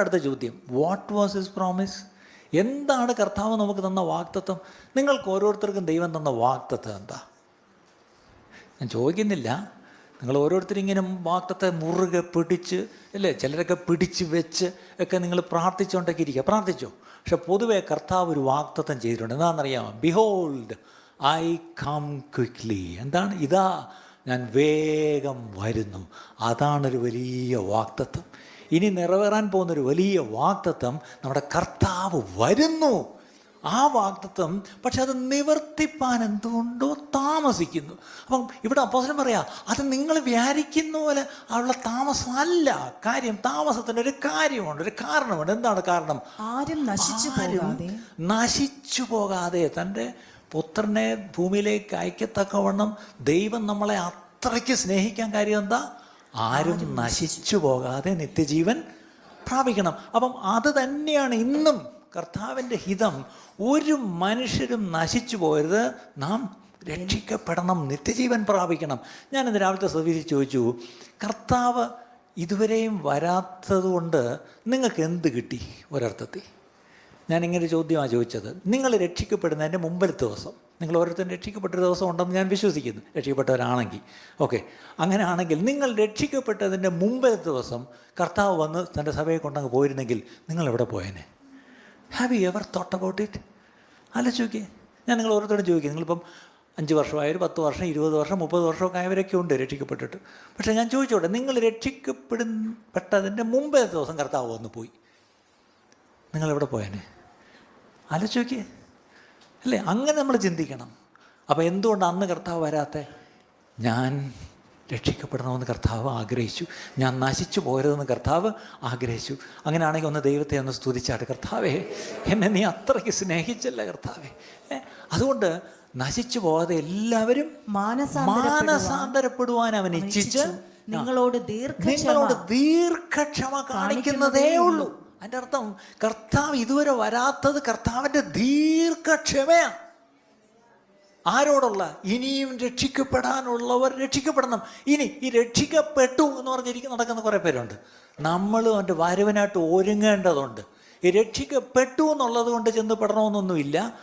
അടുത്ത ചോദ്യം. What was his promise എന്താണ് കർത്താവ് നമുക്ക് തന്ന വാക്തത്വം നിങ്ങൾക്ക് ഓരോരുത്തർക്കും ദൈവം തന്ന വാക്തത്വം എന്താ? ഞാൻ ചോദിക്കുന്നില്ല. നിങ്ങൾ ഓരോരുത്തരും ഇങ്ങനെ വാക്തത്തെ മുറുകെ പിടിച്ച് അല്ലേ? ചിലരൊക്കെ പിടിച്ച് വെച്ച് ഒക്കെ നിങ്ങൾ പ്രാർത്ഥിച്ചുകൊണ്ടൊക്കെ ഇരിക്കുക പ്രാർത്ഥിച്ചോ? പക്ഷെ പൊതുവെ കർത്താവ് ഒരു വാക്തത്വം ചെയ്തിട്ടുണ്ട്. എന്താണെന്നറിയാമോ? ബിഹോൾഡ് ഐ കം ക്വിക്ലി എന്താണ്? ഇതാ ഞാൻ വേഗം വരുന്നു. അതാണൊരു വലിയ വാക്തത്വം ഇനി നിറവേറാൻ പോകുന്നൊരു വലിയ വാക്തത്വം നമ്മുടെ കർത്താവ് വരുന്നു. ആ വാക്തത്വം പക്ഷെ അത് നിവർത്തിപ്പാൻ എന്തുകൊണ്ടോ താമസിക്കുന്നു. അപ്പം ഇവിടെ അപ്പോസനം പറയാ അത് നിങ്ങൾ വിചാരിക്കുന്ന പോലെ ഉള്ള താമസമല്ല. കാര്യം താമസത്തിന് ഒരു കാര്യമുണ്ട് ഒരു കാരണമുണ്ട്. എന്താണ് കാരണം? ആരും നശിച്ചു പോകാതെ. നശിച്ചു പോകാതെ തന്റെ പുത്രനെ ഭൂമിയിലേക്ക് അയക്കത്തക്കവണ്ണം ദൈവം നമ്മളെ അത്രയ്ക്ക് സ്നേഹിക്കാൻ കാര്യം എന്താ? ആരും നശിച്ചു പോകാതെ നിത്യജീവൻ പ്രാപിക്കണം. അപ്പം അത് തന്നെയാണ് ഇന്നും കർത്താവിന്റെ ഹിതം. ഒരു മനുഷ്യരും നശിച്ചു പോകരുത് നാം രക്ഷിക്കപ്പെടണം നിത്യജീവൻ പ്രാപിക്കണം. ഞാനിന്ന് രാവിലത്തെ സർവീസിൽ ചോദിച്ചു കർത്താവ് ഇതുവരെയും വരാത്തതുകൊണ്ട് നിങ്ങൾക്ക് എന്ത് കിട്ടി ഒരർത്ഥത്തിൽ? ഒരു ചോദ്യമാണ് ചോദിച്ചത്. നിങ്ങൾ രക്ഷിക്കപ്പെടുന്നതിന്റെ മുമ്പിലത്തെ ദിവസം. നിങ്ങൾ ഓരോരുത്തരും രക്ഷിക്കപ്പെട്ട ഒരു ദിവസം ഉണ്ടെന്ന് ഞാൻ വിശ്വസിക്കുന്നു. രക്ഷിക്കപ്പെട്ടവരാണെങ്കിൽ. ഓക്കെ. അങ്ങനെയാണെങ്കിൽ നിങ്ങൾ രക്ഷിക്കപ്പെട്ടതിന്റെ മുമ്പേ ദിവസം കർത്താവ് വന്ന് തന്റെ സഭയെ കൊണ്ടങ്ങ് പോയിരുന്നെങ്കിൽ നിങ്ങൾ എവിടെ പോയേനെ? Have you ever thought about it അല്ല ചോദിക്കേ ഞാൻ നിങ്ങൾ ഓരോരുത്തരും ചോദിക്കും നിങ്ങളിപ്പം അഞ്ച് വർഷമായൊരു പത്ത് വർഷം ഇരുപത് വർഷം മുപ്പത് വർഷമൊക്കെ ആയവരൊക്കെ ഉണ്ട് രക്ഷിക്കപ്പെട്ടിട്ട്. പക്ഷേ ഞാൻ ചോദിച്ചോട്ടെ നിങ്ങൾ രക്ഷിക്കപ്പെടുപ്പെട്ടതിന്റെ മുമ്പേ ദിവസം കർത്താവ് വന്ന് പോയി. നിങ്ങളെവിടെ പോയേനെ? ആലോചിക്കേ അല്ലേ? അങ്ങനെ നമ്മൾ ചിന്തിക്കണം. അപ്പോൾ എന്തുകൊണ്ട് അന്ന് കർത്താവ് വരാത്ത? ഞാൻ രക്ഷിക്കപ്പെടണമെന്ന് കർത്താവ് ആഗ്രഹിച്ചു. ഞാൻ നശിച്ചു പോരുതെന്ന് കർത്താവ് ആഗ്രഹിച്ചു. അങ്ങനെയാണെങ്കിൽ ഒന്ന് ദൈവത്തെ ഒന്ന് സ്തുതിച്ചാട്ട്. കർത്താവേ എന്നെ നീ അത്രയ്ക്ക് സ്നേഹിച്ചല്ല കർത്താവേ? അതുകൊണ്ട് നശിച്ചു പോകാതെ എല്ലാവരും മാനസാന്തരപ്പെടുവാൻ മാനസാന്തരപ്പെടുവാൻ അവൻ ഇച്ഛിച്ച് നിങ്ങളോട് ദീർഘ നിങ്ങളോട് ദീർഘക്ഷമ കാണിക്കുന്നതേ ഉള്ളൂ. അതിന്റെ അർത്ഥം കർത്താവ് ഇതുവരെ വരാത്തത് കർത്താവിന്റെ ദീർഘക്ഷമയാണ് ആരോടുള്ള? ഇനിയും രക്ഷിക്കപ്പെടാനുള്ളവർ രക്ഷിക്കപ്പെടണം. ഇനി ഈ രക്ഷിക്കപ്പെട്ടു എന്ന് പറഞ്ഞിരിക്കും നടക്കുന്ന കുറേ പേരുണ്ട്. നമ്മൾ അവന്റെ വരവിനായിട്ട് ഒരുങ്ങേണ്ടതുണ്ട്. ഈ രക്ഷിക്കപ്പെട്ടു എന്നുള്ളത് കൊണ്ട് ചെന്ന് പെടണമെന്നൊന്നുമില്ല.